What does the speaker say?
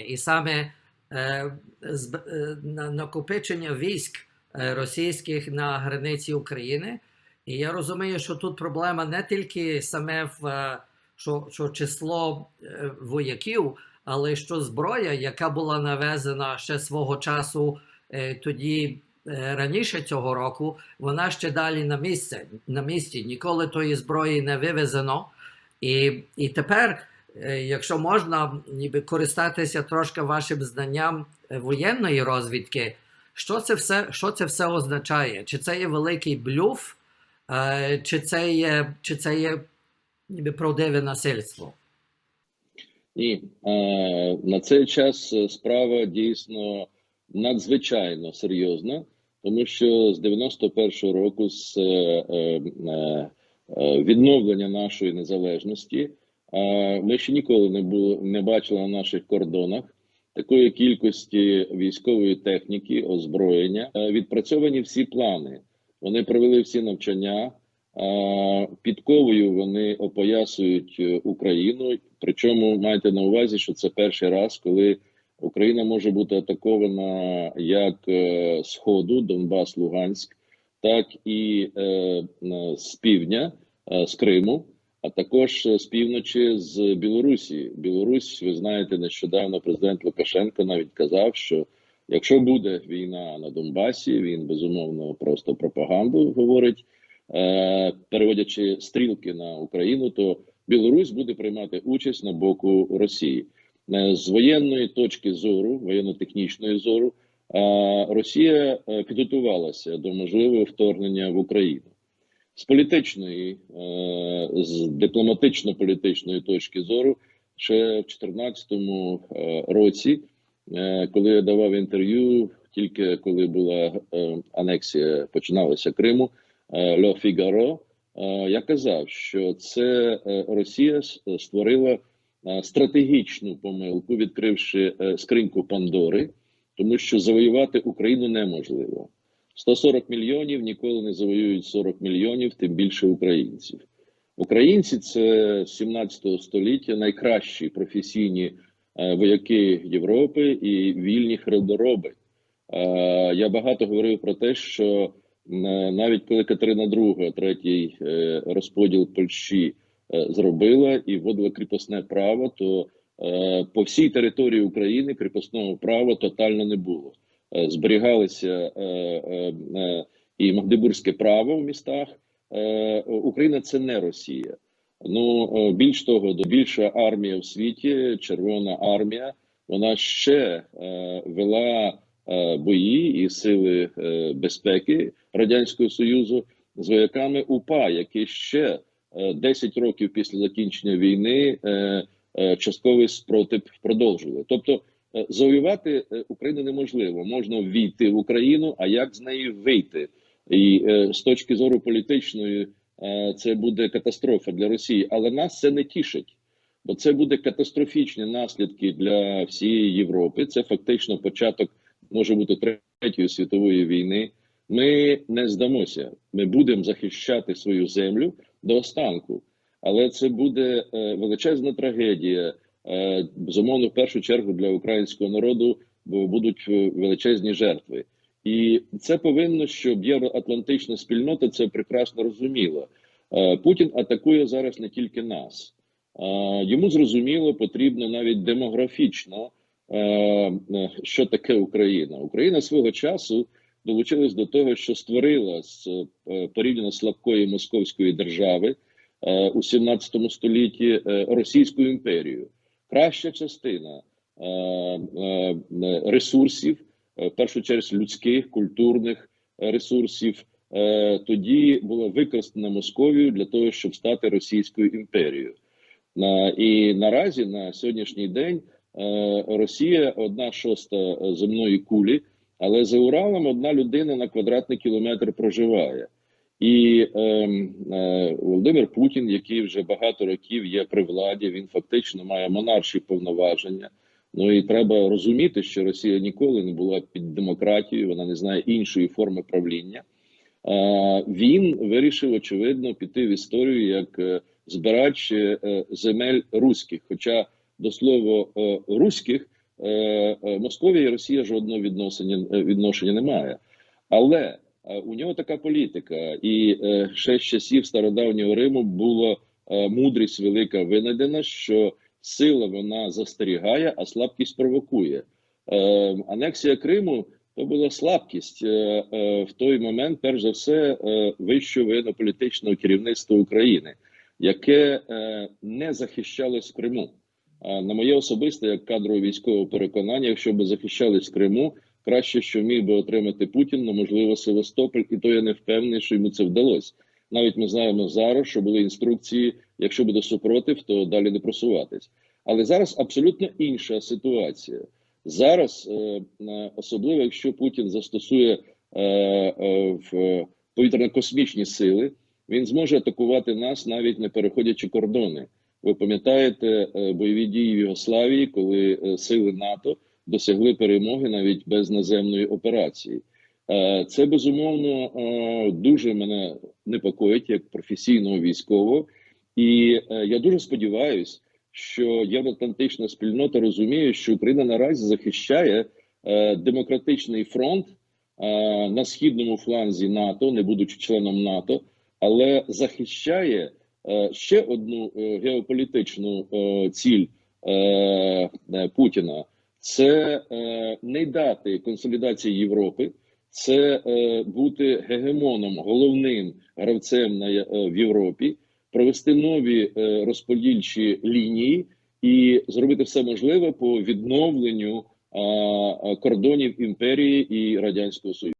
і саме е, е, на- накопичення військ е, російських на границі України. І я розумію, що тут проблема не тільки саме в е, що, що число е, вояків, але що зброя, яка була навезена ще свого часу е, тоді е, раніше цього року, вона ще далі на місце, на місці. Ніколи тої зброї не вивезено. І, і тепер, е, якщо можна, ніби користатися трошки вашим знанням е, воєнної розвідки, що це все, що це все означає? Чи це є великий блюф, е, чи це є, чи це є ніби правдиве насильство? Ні, е, на цей час е, справа дійсно надзвичайно серйозна, тому що з 91-го року, з е, е, е, відновлення нашої незалежності, е, ми ще ніколи не було не бачили на наших кордонах такої кількості військової техніки, озброєння. Е, Відпрацьовані всі плани. Вони провели всі навчання. Е, Підковою вони опоясують е, Україну. Причому майте на увазі, що це перший раз, коли Україна може бути атакована як Сходу, Донбас, Луганськ, так і з півдня, з Криму, а також е, з півночі з Білорусі. Білорусь, ви знаєте, нещодавно президент Лукашенко навіть казав, що якщо буде війна на Донбасі, він безумовно просто пропаганду говорить е, переводячи стрілки на Україну, то Білорусь буде приймати участь на боку Росії Е, з воєнної точки зору, воєнно-технічної зору. Росія підготувалася до можливого вторгнення в Україну з політичної, е, з дипломатично-політичної точки зору. Ще в 2014 е, році, е, коли я давав інтерв'ю, тільки коли була анексія, починалася Криму. Ле Фігаро, я казав, що це Росія створила стратегічну помилку, відкривши скриньку Пандори, тому що завоювати Україну неможливо. 140 мільйонів ніколи не завоюють 40 мільйонів, тим більше українців. Українці це з 17 століття найкращі професійні е, вояки Європи і вільні хребдороби. Е, Я багато говорив про те, що Е, навіть коли Катерина II, третій розподіл Польщі зробила і вводила кріпосне право, то по всій території України кріпосного права тотально не було. Е, Зберігалися е, е, і Магдебурзьке право в містах. Україна це не Росія. Ну більш того, до більша армія в світі, Червона армія, вона ще вела бої і сили безпеки радянського союзу з вояками УПА, які ще е, 10 років після закінчення війни частковий спротив продовжували. Тобто завоювати е, Україну неможливо. Можна ввійти в Україну, а як з неї вийти? І е, з точки зору політичної е, це буде катастрофа для Росії, але нас це не тішить. Бо це буде катастрофічні наслідки для всієї Європи. Це фактично початок може бути третьої світової війни. Ми не здамося. Ми будемо захищати свою землю до останку, але це буде е, величезна трагедія. Е, безумовно, в першу чергу для українського народу, будуть величезні жертви, і це повинно, щоб євроатлантична спільнота це прекрасно розуміла. Е, Путін атакує зараз не тільки нас. Е, Йому зрозуміло, потрібно навіть демографічно, що таке Україна. Україна свого часу долучилась до того, що створила з порівняно слабкої московської держави у 17 столітті Російську імперію. Краща частина е, е, ресурсів, е, в першу чергу людських, культурних ресурсів, тоді була використана Московією для того, щоб стати Російською імперією. І наразі на сьогоднішній день Росія одна шоста земної кулі, але за Уралом одна людина на квадратний кілометр проживає. І ем, е, Володимир Путін, який вже багато років є при владі, він фактично має монарші повноваження. Ну і треба розуміти, що Росія ніколи не була під демократією, вона не знає іншої форми правління. Е, він вирішив очевидно піти в історію як е, збирач е, земель руських. Хоча до слова е, руських е, е, Московія і Росія жодного відношення, е, відношення не має. Але е, у нього така політика, і е, ще з часів стародавнього Риму була е, мудрість велика винайдена, що сила вона застерігає, а слабкість провокує. Е, анексія Криму то була слабкість е, е, в той момент, перш за все, е, вищого воєнно-політичного керівництва України, яке е, не захищалось в Криму. На моє особисте, як кадрове військове переконання, якщо б захищались в Криму, краще, що міг би отримати Путін, ну можливо, Севастополь, і то я не впевнений, що йому це вдалося. Навіть ми знаємо зараз, що були інструкції: якщо буде супротив, то далі не просуватись. Але зараз абсолютно інша ситуація. Зараз, е, особливо якщо Путін застосує е, е, в повітряно-космічні сили, він зможе атакувати нас, навіть не переходячи кордони. Ви пам'ятаєте бойові дії в Югославії, коли сили НАТО досягли перемоги навіть без наземної операції. Е, Це безумовно е, дуже мене непокоїть як професійного військового, і е, я дуже сподіваюся, що євроатлантична спільнота розуміє, що Україна наразі захищає демократичний фронт на східному фланзі НАТО, не будучи членом НАТО, але захищає ще одну геополітичну ціль Путіна це е, не дати консолідації Європи, це е, бути гегемоном, головним гравцем на, е, в Європі, провести нові розподільчі лінії і зробити все можливе по відновленню кордонів імперії і радянського союзу.